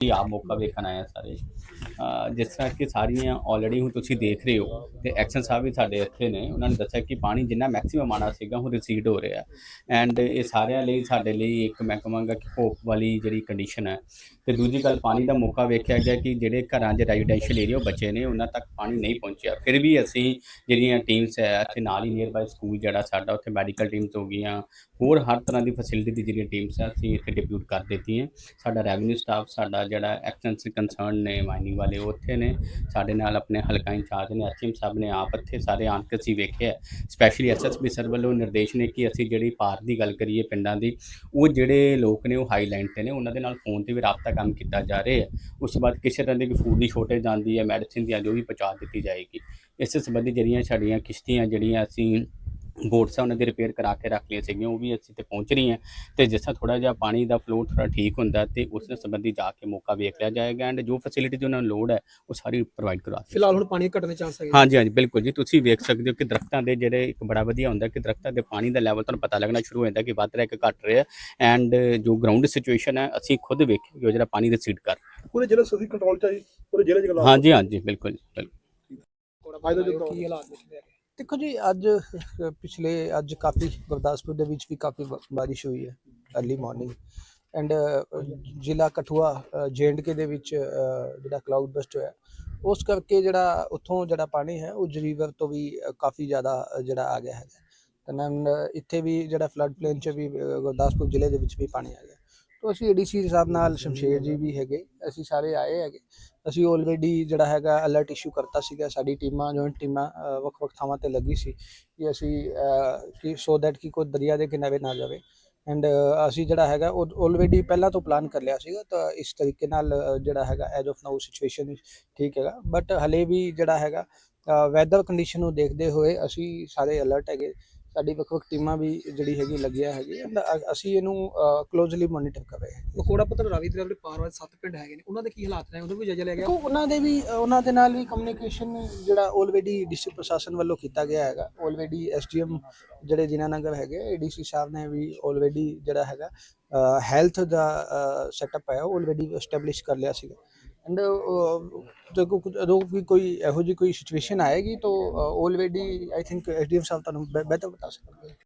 ਅਸੀਂ ਆਪ ਮੌਕਾ ਵੇਖਣ ਆਏ ਹਾਂ ਸਾਰੇ। ਅਹ ਜਿਸ ਤਰ੍ਹਾਂ ਕਿ ਸਾਰੀਆਂ ਆਲਰੇਡੀ ਹੁਣ ਤੁਸੀਂ ਦੇਖ ਰਹੇ ਹੋ ਤੇ ਐਕਸ਼ਨ ਸਾਹਿਬ ਵੀ ਸਾਡੇ ਇੱਥੇ ਨੇ। ਉਹਨਾਂ ਨੇ ਦੱਸਿਆ ਕਿ ਪਾਣੀ ਜਿੰਨਾ ਮੈਕਸਿਮਮ ਆਣਾ ਸੀਗਾ ਹੁਣ ਰਿਸੀਡ ਹੋ ਰਿਹਾ। ਐਂਡ ਇਹ ਸਾਰਿਆਂ ਲਈ ਸਾਡੇ ਲਈ ਇੱਕ ਮੈਂ ਕਹਾਂਗਾ ਕਿ ਹੋਪ ਵਾਲੀ ਜਿਹੜੀ ਕੰਡੀਸ਼ਨ ਹੈ। ਤੇ ਦੂਜੀ ਗੱਲ, ਪਾਣੀ ਦਾ ਮੌਕਾ ਵੇਖਿਆ ਗਿਆ ਕਿ ਜਿਹੜੇ ਘਰਾਂ 'ਚ ਰੈਜ਼ੀਡੈਂਸ਼ੀਅਲ ਏਰੀਆ ਬਚੇ ਨੇ, ਉਹਨਾਂ ਤੱਕ ਪਾਣੀ ਨਹੀਂ ਪਹੁੰਚਿਆ। ਫਿਰ ਵੀ ਅਸੀਂ ਜਿਹੜੀਆਂ ਟੀਮਸ ਹੈ, ਇੱਥੇ ਨਾਲ ਹੀ ਨੀਅਰ ਬਾਈ ਸਕੂਲ ਜਿਹੜਾ ਸਾਡਾ, ਉੱਥੇ ਮੈਡੀਕਲ ਟੀਮਸ ਹੋ ਗਈਆਂ। ਹੋਰ ਹਰ ਤਰ੍ਹਾਂ ਦੀ ਫੈਸਿਲਿਟੀ ਦੀ ਜਿਹੜੀਆਂ ਟੀਮਸ ਹੈ, ਅਸੀਂ ਇੱਥੇ ਡਿਪਿਊਟ ਕਰ ਦਿੱਤੀਆਂ। ਸਾਡਾ ਰੈਵਨਿਊ ਸਟਾਫ ਸਾਡਾ ਜਿਹੜਾ ਐਕਸ਼ਨਸ ਕੰਸਰਨ ਨੇ ਮਾਈਨਿੰਗ ਵਾਲੇ, ਉਹ ਉੱਥੇ ਨੇ। ਸਾਡੇ ਨਾਲ ਆਪਣੇ ਹਲਕਾ ਇੰਚਾਰਜ ਨੇ ਐਸਐਮ ਸਾਹਿਬ ਨੇ ਆਪ ਇੱਥੇ ਸਾਰੇ ਆਣ ਕੇ ਅਸੀਂ ਵੇਖਿਆ ਸਪੈਸ਼ਲੀ ਐਸਐਸਪੀ ਸਰ ਵੱਲੋਂ ਨਿਰਦੇਸ਼ ਨੇ ਕਿ ਅਸੀਂ ਜਿਹੜੀ ਪਾਰ ਦੀ ਗੱਲ ਕਰੀਏ ਪਿੰਡਾਂ ਦੀ, ਉਹ ਜਿਹੜੇ ਲੋਕ ਨੇ, ਉਹ ਹਾਈਲਾਈਨ ਤੇ ਨੇ। ਉਹਨਾਂ ਦੇ ਨਾਲ ਫੋਨ ਤੇ ਵੀ ਰਾਬਤਾ ਕੰਮ ਕੀਤਾ ਜਾ ਰਿਹਾ ਹੈ। ਉਸ ਤੋਂ ਬਾਅਦ ਕਿਸੇ ਤਰ੍ਹਾਂ ਦੀ ਕੋਈ ਫੂਡ ਦੀ ਸ਼ੋਰਟੇਜ ਆਉਂਦੀ ਹੈ ਮੈਡੀਸਿਨ ਦੀਆਂ ਜੋ ਵੀ ਪਹੁੰਚਾ ਦਿੱਤੀ ਜਾਏਗੀ। ਇਸ ਸੰਬੰਧੀ ਜਿਹੜੀਆਂ ਸਾਡੀਆਂ ਕਿਸ਼ਤੀਆਂ, ਜਿਹੜੀਆਂ ਅਸੀਂ ਬੋਟਸ ਆ ਉਹਨਾਂ ਦੀ ਰਿਪੇਅਰ ਕਰਾ ਕੇ ਰੱਖ ਲਈਆਂ ਸੀਗੀਆਂ ਉਹ ਵੀ ਅਸੀਂ ਤੇ ਪਹੁੰਚ ਰਹੀਆਂ। ਤੇ ਜਿਸ ਤਰ੍ਹਾਂ ਥੋੜਾ ਜਿਹਾ ਪਾਣੀ ਦਾ ਫਲੋ ਥੋੜਾ ਠੀਕ ਹੁੰਦਾ ਤੇ ਉਸ ਨਾਲ ਸੰਬੰਧੀ ਜਾ ਕੇ ਮੌਕਾ ਵੇਖ ਲਿਆ ਜਾਏਗਾ ਐਂਡ ਜੋ ਫੈਸਿਲਿਟੀ ਉਹਨਾਂ ਨੂੰ ਲੋੜ ਹੈ ਉਹ ਸਾਰੀ ਪ੍ਰੋਵਾਈਡ ਕਰਵਾ ਦਿੱਤੀ ਫਿਲਹਾਲ ਹੁਣ ਪਾਣੀ ਘਟਣ ਦੇ ਚਾਂਸ ਹੈਗੇ ਹਾਂਜੀ ਹਾਂਜੀ ਬਿਲਕੁਲ ਜੀ। ਤੁਸੀਂ ਵੇਖ ਸਕਦੇ ਹੋ ਕਿ ਦਰਖਤਾਂ ਦੇ ਜਿਹੜੇ ਇੱਕ ਬੜਾ ਵਧੀਆ ਹੁੰਦਾ ਕਿ ਦਰਖਤਾਂ ਦੇ ਪਾਣੀ ਦਾ ਲੈਵਲ ਤੁਹਾਨੂੰ ਪਤਾ ਲੱਗਣਾ ਸ਼ੁਰੂ ਹੋ ਜਾਂਦਾ ਕਿ ਵੱਧ ਰਿਹਾ ਕਿ ਘਟ ਰਿਹਾ ਐਂਡ ਜੋ ਗਰਾਊਂਡ ਸਿਚੁਏਸ਼ਨ ਹੈ ਅਸੀਂ ਖੁਦ ਵੇਖੀ ਜੋ ਜਿਹੜਾ ਪਾਣੀ ਰਿਸੀਡ ਕਰ ਪੂਰੇ ਜ਼ਿਲ੍ਹੇ ਸਦੀ ਕੰਟਰੋਲ ਚ ਆ ਜੀ? ਪੂਰੇ ਜ਼ਿਲ੍ਹੇ ਚ ਹਾਂਜੀ ਹਾਂਜੀ ਬਿਲਕੁਲ ਬਿਲਕੁਲ। ਫਾਇਦਾ ਜੋ ਕੀ ਹਾਲਾਤ ਨੇ ਦੇਖੋ ਜੀ, ਅੱਜ ਪਿਛਲੇ ਅੱਜ ਕਾਫੀ ਗੁਰਦਾਸਪੁਰ ਦੇ ਵਿੱਚ ਵੀ ਕਾਫੀ ਬ- ਬਾਰਿਸ਼ ਹੋਈ ਹੈ ਅਰਲੀ ਮਾਰਨਿੰਗ ਐਂਡ ਜ਼ਿਲ੍ਹਾ ਕਠੂਆ ਕੇ ਦੇ ਵਿੱਚ ਜਿਹੜਾ ਕਲਾਊਡ ਬਸਟ ਹੋਇਆ, ਉਸ ਕਰਕੇ ਜਿਹੜਾ ਉੱਥੋਂ ਜਿਹੜਾ ਪਾਣੀ ਹੈ, ਉਹ ਜਰੀਵਰ ਤੋਂ ਵੀ ਕਾਫੀ ਜ਼ਿਆਦਾ ਜਿਹੜਾ ਆ ਗਿਆ ਹੈਗਾ। ਤੇ ਨਾਲ ਇੱਥੇ ਵੀ ਜਿਹੜਾ ਫਲੱਡ ਪਲੇਨ ਚ ਵੀ ਗੁਰਦਾਸਪੁਰ ਜ਼ਿਲ੍ਹੇ ਦੇ ਵਿੱਚ ਵੀ ਪਾਣੀ ਆ ਗਿਆ। ਤੋਂ ਅਸੀਂ ਏਡੀਸੀ ਸਾਹਿਬ ਨਾਲ ਸ਼ਮਸ਼ੇਰ ਜੀ ਵੀ ਹੈਗੇ। ਅਸੀਂ ਸਾਰੇ ਆਏ ਹੈਗੇ। ਅਸੀਂ ਆਲਰੇਡੀ ਜਿਹੜਾ ਹੈਗਾ ਅਲਰਟ ਇਸ਼ੂ ਕਰਤਾ ਸੀਗਾ। ਸਾਡੀ ਟੀਮਾਂ ਜੁਆਇੰਟ ਟੀਮਾਂ ਵੱਖ-ਵੱਖ ਥਾਵਾਂ ਤੇ ਲੱਗੀ ਸੀ ਕਿ ਅਸੀਂ ਕਿ ਸੋ ਦੈਟ ਕਿ ਕੋਈ ਦਰਿਆ ਦੇ ਕਿਨਾਰੇ ਨਾ ਜਾਵੇ। ਐਂਡ ਅਸੀਂ ਜਿਹੜਾ ਹੈਗਾ ਉਹ ਆਲਰੇਡੀ ਪਹਿਲਾਂ ਤੋਂ ਪਲਾਨ ਕਰ ਲਿਆ ਸੀਗਾ। ਤਾਂ ਇਸ ਤਰੀਕੇ ਨਾਲ ਜਿਹੜਾ ਹੈਗਾ ਐਜ ਆਫ ਨਾਓ ਸਿਚੁਏਸ਼ਨ ਠੀਕ ਹੈਗਾ। ਬਟ ਹਲੇ ਵੀ ਜਿਹੜਾ ਹੈਗਾ ਵੈਦਰ ਕੰਡੀਸ਼ਨ ਨੂੰ ਦੇਖਦੇ ਹੋਏ ਅਸੀਂ ਸਾਰੇ ਅਲਰਟ ਹੈਗੇ। ਸਾਡੀ ਵੱਖ-ਵੱਖ ਟੀਮਾਂ ਵੀ ਜਿਹੜੀ ਹੈਗੀ ਲੱਗਿਆ ਹੈਗੀ ਅਸੀਂ ਇਹਨੂੰ ਕਲੋਜ਼ਲੀ ਮੋਨੀਟਰ ਕਰ ਰਹੇ ਹਾਂ। ਮਕੋੜਾ ਪੱਤਰ ਰਾਵੀ ਦੇ ਜਿਹੜੇ ਪਾਰ ਵਾਲੇ ਸੱਤ ਪਿੰਡ ਹੈਗੇ ਨੇ ਉਹਨਾਂ ਦੇ ਕੀ ਹਾਲਾਤ ਨੇ? ਉਹਦਾ ਵੀ ਜਾਇਜ਼ਾ ਲਿਆ ਗਿਆ? ਦੇਖੋ ਉਹਨਾਂ ਦੇ ਵੀ ਉਹਨਾਂ ਦੇ ਨਾਲ ਵੀ ਕਮਿਊਨੀਕੇਸ਼ਨ ਜਿਹੜਾ ਆਲਰੇਡੀ ਡਿਸਟ੍ਰਿਕਟ ਪ੍ਰਸ਼ਾਸਨ ਵੱਲੋਂ ਕੀਤਾ ਗਿਆ ਹੈਗਾ। ਆਲਰੇਡੀ ਐਸਡੀਐਮ ਜਿਹੜੇ ਜਿਨਾਨਗਰ ਹੈਗੇ ਏਡੀਸੀ ਸਾਹਿਬ ਨੇ ਵੀ ਆਲਰੇਡੀ ਜਿਹੜਾ ਹੈਗਾ ਹੈਲਥ ਦਾ ਸੈਟਅਪ ਹੈ ਉਹ ਆਲਰੇਡੀ ਐਸਟੈਬਲਿਸ਼ ਕਰ ਲਿਆ ਸੀਗਾ। ਐਂਡ uh, ਜਦੋਂ ਜਦੋਂ ਵੀ ਕੋਈ ਇਹੋ ਜਿਹੀ ਕੋਈ ਸਿਚੁਏਸ਼ਨ ਆਏਗੀ, ਤਾਂ ਆਲਰੇਡੀ ਆਈ ਥਿੰਕ ਐਸਡੀਐਮ ਸਾਹਿਬ ਤੁਹਾਨੂੰ ਬਿਹਤਰ ਬਤਾ ਸਕਣਗੇ